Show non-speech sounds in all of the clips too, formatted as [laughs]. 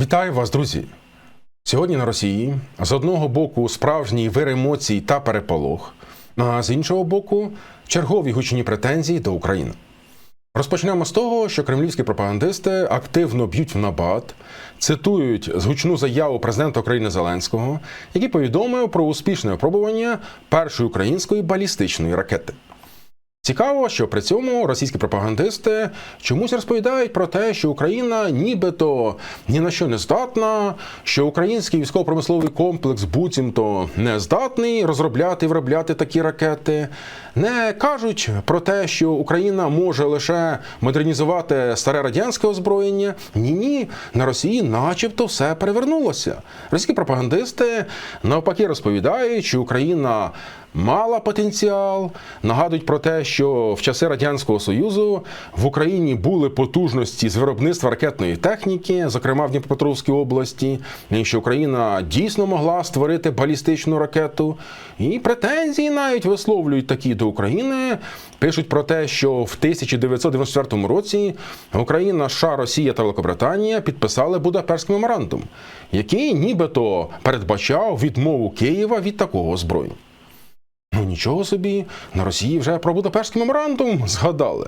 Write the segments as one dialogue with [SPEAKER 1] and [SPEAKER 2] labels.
[SPEAKER 1] Вітаю вас, друзі! Сьогодні на Росії з одного боку справжній вир емоцій та переполох, а з іншого боку чергові гучні претензії до України. Розпочнемо з того, що кремлівські пропагандисти активно б'ють в набат, цитують згучну заяву президента України Зеленського, який повідомив про успішне випробування першої української балістичної ракети. Цікаво, що при цьому російські пропагандисти чомусь розповідають про те, що Україна нібито ні на що не здатна, що український військово-промисловий комплекс буцімто не здатний розробляти і виробляти такі ракети. Не кажуть про те, що Україна може лише модернізувати старе радянське озброєння. Ні, ні, на Росії, начебто, все перевернулося. Російські пропагандисти навпаки розповідають, що Україна мала потенціал, нагадують про те, що в часи радянського союзу в Україні були потужності з виробництва ракетної техніки, зокрема в Дніпропетровській області, і що Україна дійсно могла створити балістичну ракету. І претензії навіть висловлюють такі до України. Пишуть про те, що в 1994 році Україна, США, Росія та Великобританія підписали Будапештський меморандум, який нібито передбачав відмову Києва від такого озброєння. Ну нічого собі, на Росії вже про Будапештський меморандум згадали.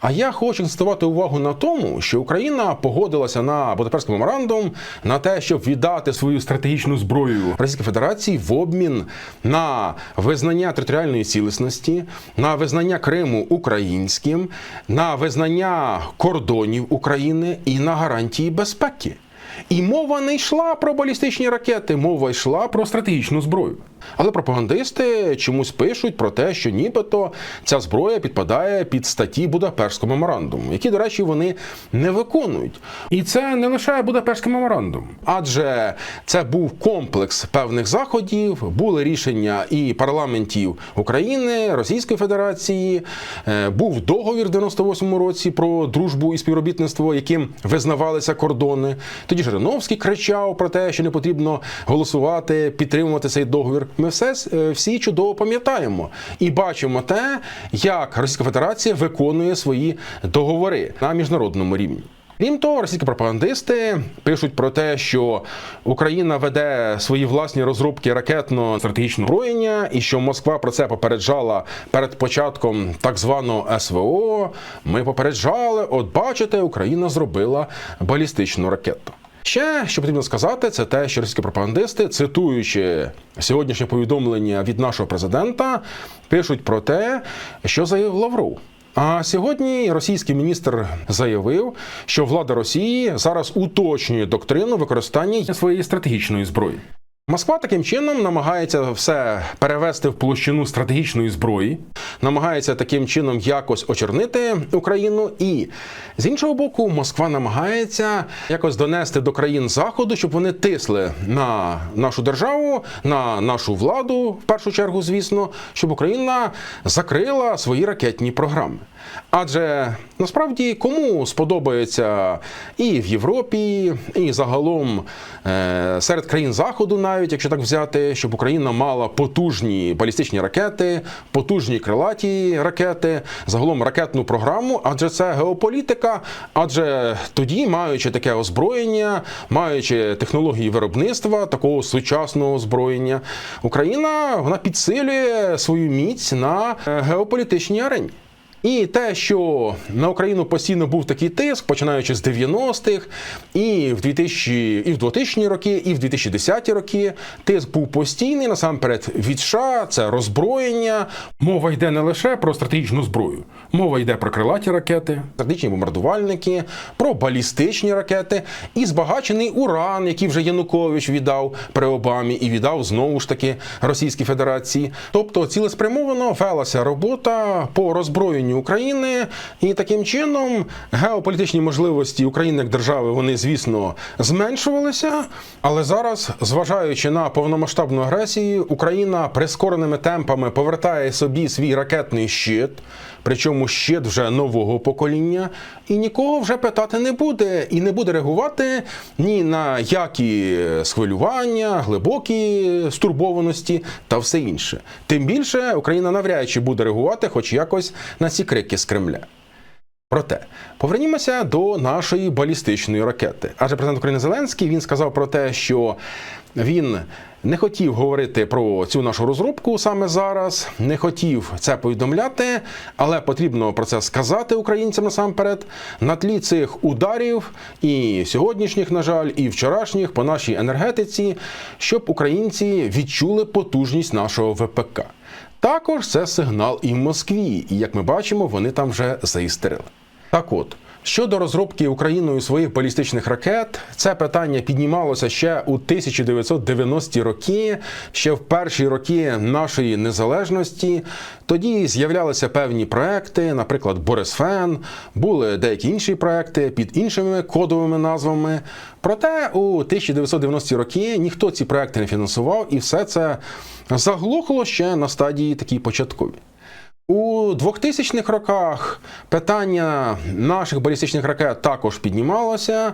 [SPEAKER 1] А я хочу акцентувати увагу на тому, що Україна погодилася на Будапештський меморандум на те, щоб віддати свою стратегічну зброю Російській Федерації в обмін на визнання територіальної цілісності, на визнання Криму українським, на визнання кордонів України і на гарантії безпеки. І мова не йшла про балістичні ракети, мова йшла про стратегічну зброю. Але пропагандисти чомусь пишуть про те, що нібито ця зброя підпадає під статті Будапештського меморандуму, які, до речі, вони не виконують. І це не лише Будапештський меморандум, адже це був комплекс певних заходів, були рішення і парламентів України, Російської Федерації, е, був договір в 98-му році про дружбу і співробітництво, яким визнавалися кордони. Тоді Жириновський кричав про те, що не потрібно голосувати, підтримувати цей договір. Ми все е, всі чудово пам'ятаємо і бачимо те, як Російська Федерація виконує свої договори на міжнародному рівні. Крім того, російські пропагандисти пишуть про те, що Україна веде свої власні розробки ракетно-стратегічного озброєння, і що Москва про це попереджала перед початком так званого СВО. Ми попереджали, от бачите, Україна зробила балістичну ракету. Ще що потрібно сказати, це те, що російські пропагандисти, цитуючи сьогоднішнє повідомлення від нашого президента, пишуть про те, що заявив Лавров. А сьогодні російський міністр заявив, що влада Росії зараз уточнює доктрину використання своєї стратегічної зброї. Москва таким чином намагається все перевести в площину стратегічної зброї, намагається таким чином якось очорнити Україну, і з іншого боку, Москва намагається якось донести до країн заходу, щоб вони тисли на нашу державу, на нашу владу, в першу чергу, звісно, щоб Україна закрила свої ракетні програми. Адже насправді кому сподобається і в Європі, і загалом е, серед країн Заходу, навіть якщо так взяти, щоб Україна мала потужні балістичні ракети, потужні крилаті ракети, загалом ракетну програму, адже це геополітика. Адже тоді, маючи таке озброєння, маючи технології виробництва такого сучасного озброєння, Україна вона підсилює свою міць на е, геополітичній арені. І те, що на Україну постійно був такий тиск, починаючи з 90-х, і в 2000, і в 2000 роки, і в 2010 роки, тиск був постійний насамперед від США, це роззброєння. Мова йде не лише про стратегічну зброю, мова йде про крилаті ракети, стратегічні бомбардувальники, про балістичні ракети і збагачений уран, який вже Янукович віддав при Обамі і віддав знову ж таки Російській Федерації. Тобто цілеспрямовано велася робота по роззброєнню України, і таким чином геополітичні можливості України як держави вони, звісно, зменшувалися. Але зараз, зважаючи на повномасштабну агресію, Україна прискореними темпами повертає собі свій ракетний щит. Причому щит вже нового покоління, і нікого вже питати не буде, і не буде реагувати ні на які схвилювання, глибокі стурбованості та все інше. Тим більше Україна навряд чи буде реагувати, хоч якось на ці крики з Кремля. Проте повернімося до нашої балістичної ракети. Адже президент України Зеленський він сказав про те, що він не хотів говорити про цю нашу розробку саме зараз, не хотів це повідомляти, але потрібно про це сказати українцям насамперед на тлі цих ударів і сьогоднішніх, на жаль, і вчорашніх по нашій енергетиці, щоб українці відчули потужність нашого ВПК. Також це сигнал і в Москві, і як ми бачимо, вони там вже заістерили. Так от. Щодо розробки Україною своїх балістичних ракет, це питання піднімалося ще у 1990-ті роки, ще в перші роки нашої незалежності. Тоді з'являлися певні проекти, наприклад, Борисфен, були деякі інші проекти під іншими кодовими назвами. Проте у 1990-ті роки ніхто ці проекти не фінансував, і все це заглохло ще на стадії такій початковій. У 2000-х роках питання наших балістичних ракет також піднімалося,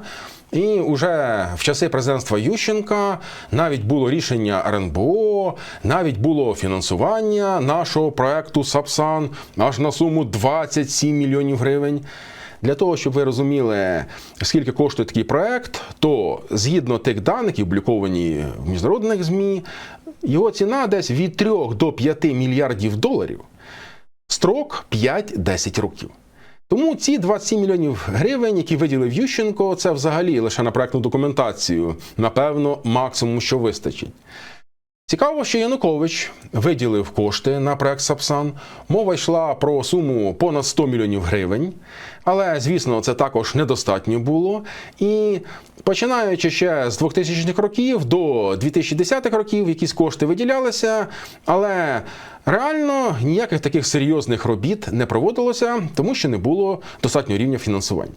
[SPEAKER 1] і уже в часи президентства Ющенка навіть було рішення РНБО, навіть було фінансування нашого проекту Сапсан аж на суму 27 мільйонів гривень. Для того, щоб ви розуміли, скільки коштує такий проект, то згідно тих даних, які опубліковані в міжнародних ЗМІ, його ціна десь від 3 до 5 мільярдів доларів. Строк 5-10 років. Тому ці 27 мільйонів гривень, які виділив Ющенко, це взагалі лише на проектну документацію, напевно, максимум, що вистачить. Цікаво, що Янукович виділив кошти на проект Сапсан. Мова йшла про суму понад 100 мільйонів гривень. Але, звісно, це також недостатньо було. І починаючи ще з 2000-х років до 2010-х років, якісь кошти виділялися, але реально ніяких таких серйозних робіт не проводилося, тому що не було достатнього рівня фінансування.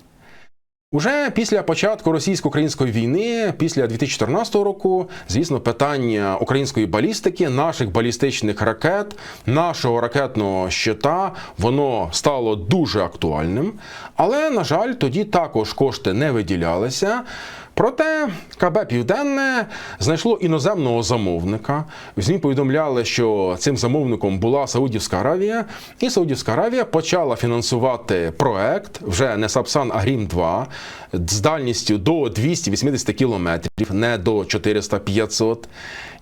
[SPEAKER 1] Уже після початку російсько-української війни, після 2014 року, звісно, питання української балістики, наших балістичних ракет, нашого ракетного щита, воно стало дуже актуальним. Але, на жаль, тоді також кошти не виділялися. Проте КБ Південне знайшло іноземного замовника. В ЗМІ повідомляли, що цим замовником була Саудівська Аравія, і Саудівська Аравія почала фінансувати проект вже не Сапсан, а Грім 2 з дальністю до 280 кілометрів, не до 400-500.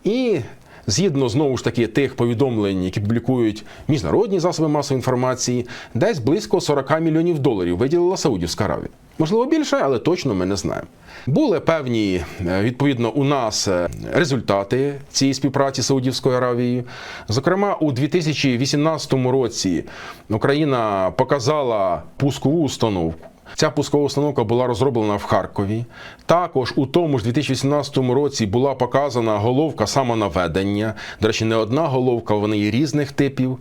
[SPEAKER 1] І Згідно знову ж таки тих повідомлень, які публікують міжнародні засоби масової інформації, десь близько 40 мільйонів доларів виділила Саудівська Аравія. Можливо, більше, але точно ми не знаємо. Були певні е, відповідно у нас е, результати цієї співпраці з Саудівською Аравією. Зокрема, у 2018 році Україна показала пускову установку. Ця пускова установка була розроблена в Харкові. Також у тому ж 2018 році була показана головка самонаведення. До речі, не одна головка, вони є різних типів.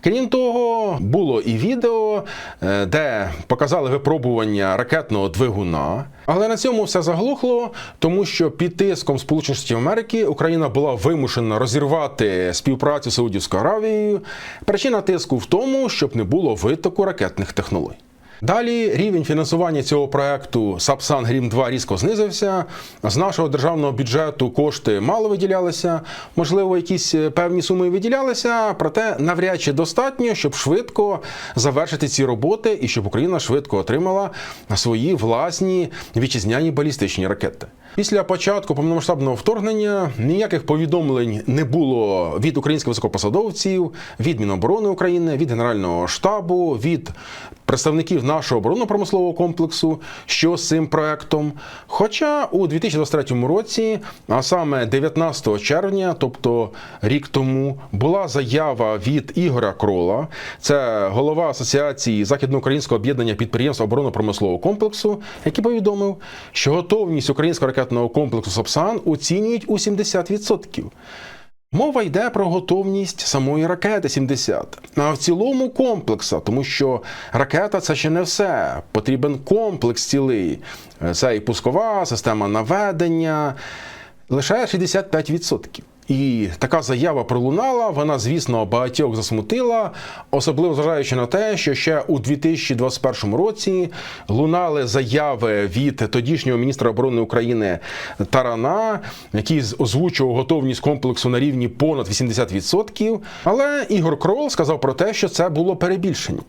[SPEAKER 1] Крім того, було і відео, е, де показали випробування ракетного двигуна. Але на цьому все заглохло, тому що під тиском Сполучених Штатів Америки Україна була вимушена розірвати співпрацю з Саудівською Аравією. Причина тиску в тому, щоб не було витоку ракетних технологій. Далі рівень фінансування цього проекту Сапсан Грім 2 різко знизився. З нашого державного бюджету кошти мало виділялися. Можливо, якісь е, певні суми виділялися, проте навряд чи достатньо, щоб швидко завершити ці роботи і щоб Україна швидко отримала свої власні вітчизняні балістичні ракети. Після початку повномасштабного вторгнення ніяких повідомлень не було від українських високопосадовців, від Міноборони України, від Генерального штабу, від представників нашого оборонно-промислового комплексу, що з цим проектом. Хоча у 2023 році, а саме 19 червня, тобто рік тому, була заява від Ігоря Крола, це голова асоціації західноукраїнського об'єднання підприємств оборонно-промислового комплексу, який повідомив, що готовність українського ракетного комплексу Сапсан оцінюють у 70%. Мова йде про готовність самої ракети 70, а в цілому комплекса, тому що ракета це ще не все. Потрібен комплекс цілий. Це і пускова система наведення, лише 65%. І така заява пролунала. Вона, звісно, багатьох засмутила, особливо зважаючи на те, що ще у 2021 році лунали заяви від тодішнього міністра оборони України Тарана, який озвучував готовність комплексу на рівні понад 80%. Але Ігор Крол сказав про те, що це було перебільшення.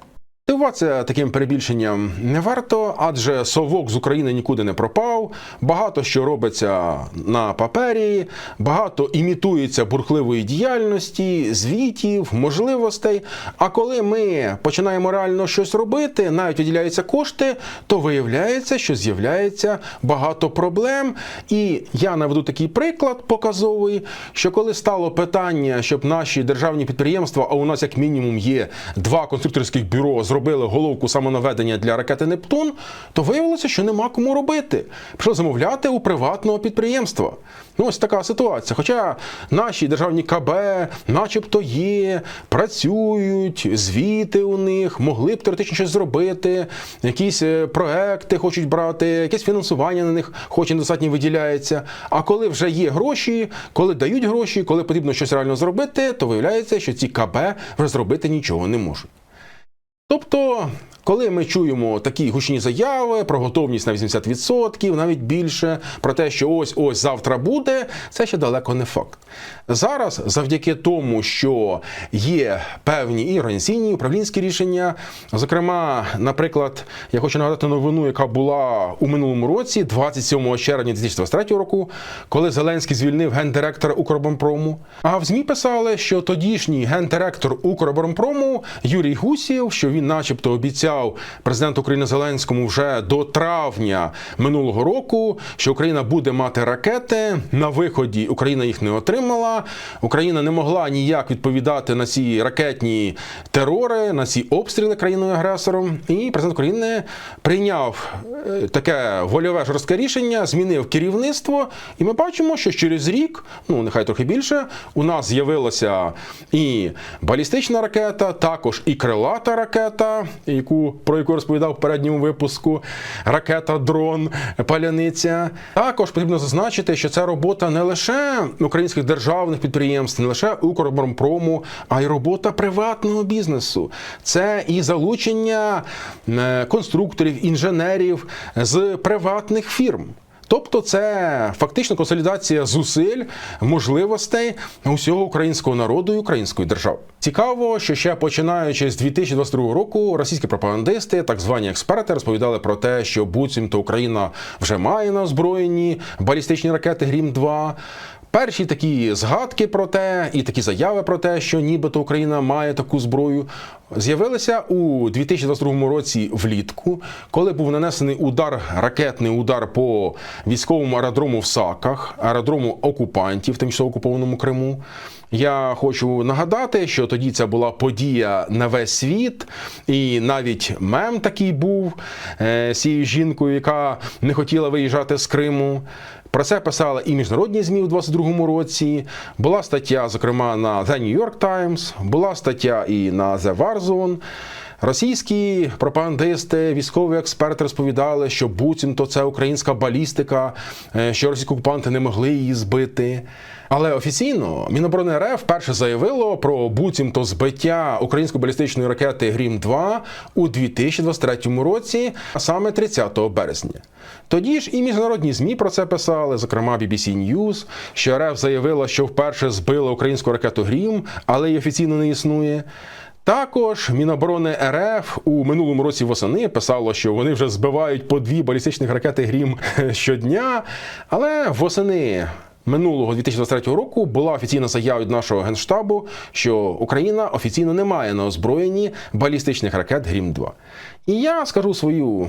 [SPEAKER 1] Дивуватися таким перебільшенням не варто, адже совок з України нікуди не пропав. Багато що робиться на папері, багато імітується бурхливої діяльності, звітів, можливостей. А коли ми починаємо реально щось робити, навіть виділяються кошти, то виявляється, що з'являється багато проблем. І я наведу такий приклад показовий, що коли стало питання, щоб наші державні підприємства, а у нас як мінімум є два конструкторських бюро, зробили головку самонаведення для ракети Нептун, то виявилося, що нема кому робити. Пішов замовляти у приватного підприємства. Ну, ось така ситуація. Хоча наші державні КБ, начебто, є, працюють, звіти у них, могли б теоретично щось зробити, якісь е, проекти хочуть брати, якесь фінансування на них хоч і недостатньо виділяється. А коли вже є гроші, коли дають гроші, коли потрібно щось реально зробити, то виявляється, що ці КБ вже зробити нічого не можуть. Тобто, коли ми чуємо такі гучні заяви про готовність на 80%, навіть більше, про те, що ось ось завтра буде, це ще далеко не факт. Зараз, завдяки тому, що є певні і організаційні, і управлінські рішення, зокрема, наприклад, я хочу нагадати новину, яка була у минулому році, 27 червня 2023 року, коли Зеленський звільнив гендиректора Укроборонпрому. А в ЗМІ писали, що тодішній гендиректор Укроборонпрому Юрій Гусєв, що він, начебто, обіцяв президенту України Зеленському вже до травня минулого року, що Україна буде мати ракети. На виході Україна їх не отримала. Україна не могла ніяк відповідати на ці ракетні терори, на ці обстріли країною агресором. І президент України прийняв е, таке вольове жорстке рішення, змінив керівництво. І ми бачимо, що через рік, ну нехай трохи більше, у нас з'явилася і балістична ракета, також і крилата ракета, яку про яку розповідав в передньому випуску. Ракета, дрон, паляниця. Також потрібно зазначити, що це робота не лише українських державних підприємств, не лише Укроборонпрому, а й робота приватного бізнесу. Це і залучення е, конструкторів, інженерів з приватних фірм. Тобто це фактично консолідація зусиль, можливостей усього українського народу і української держави. Цікаво, що ще починаючи з 2022 року, російські пропагандисти, так звані експерти, розповідали про те, що буцімто Україна вже має на озброєнні балістичні ракети Грім 2 Перші такі згадки про те і такі заяви про те, що нібито Україна має таку зброю, з'явилися у 2022 році влітку, коли був нанесений удар, ракетний удар по військовому аеродрому в Саках, аеродрому окупантів, тимчасово окупованому Криму. Я хочу нагадати, що тоді це була подія на весь світ, і навіть мем такий був е, з цією жінкою, яка не хотіла виїжджати з Криму. Про це писали і міжнародні змі у 22-му році. Була стаття, зокрема, на The New York Times, була стаття і на The War Zone. Російські пропагандисти, військові експерти розповідали, що буцімто це українська балістика, е, що російські окупанти не могли її збити. Але офіційно Міноборони РФ вперше заявило про буцімто збиття української балістичної ракети Грім 2 у 2023 році, а саме 30 березня. Тоді ж і міжнародні змі про це писали, зокрема BBC News, що РФ заявила, що вперше збила українську ракету Грім, але й офіційно не існує. Також Міноборони РФ у минулому році восени писало, що вони вже збивають по дві балістичних ракети Грім [laughs] щодня. Але восени минулого 2023 року була офіційна заява від нашого генштабу, що Україна офіційно не має на озброєнні балістичних ракет Грім 2 І я скажу свою.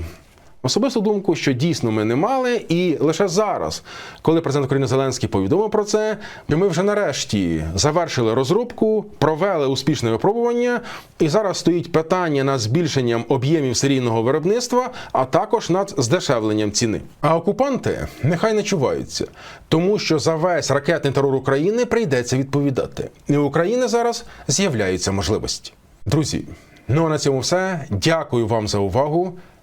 [SPEAKER 1] Особисту думку, що дійсно ми не мали, і лише зараз, коли президент України Зеленський повідомив про це, ми вже нарешті завершили розробку, провели успішне випробування, і зараз стоїть питання над збільшенням об'ємів серійного виробництва, а також над здешевленням ціни. А окупанти нехай не чуваються, тому що за весь ракетний терор України прийдеться відповідати. І у України зараз з'являються можливості. Друзі, ну а на цьому все. Дякую вам за увагу